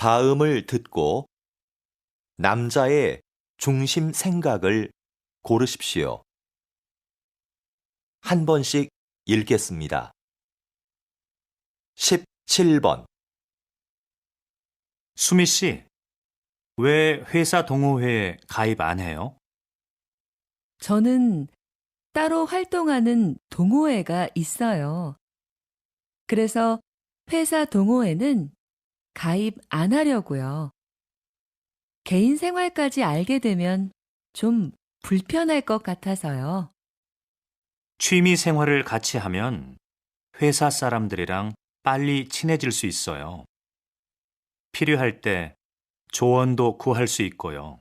다음을 듣고 남자의 중심 생각을 고르십시오. 한 번씩 읽겠습니다. 17번. 수미 씨, 왜 회사 동호회에 가입 안 해요? 저는 따로 활동하는 동호회가 있어요. 그래서 회사 동호회는 가입 안 하려고요. 개인 생활까지 알게 되면 좀 불편할 것 같아서요. 취미 생활을 같이 하면 회사 사람들이랑 빨리 친해질 수 있어요. 필요할 때 조언도 구할 수 있고요.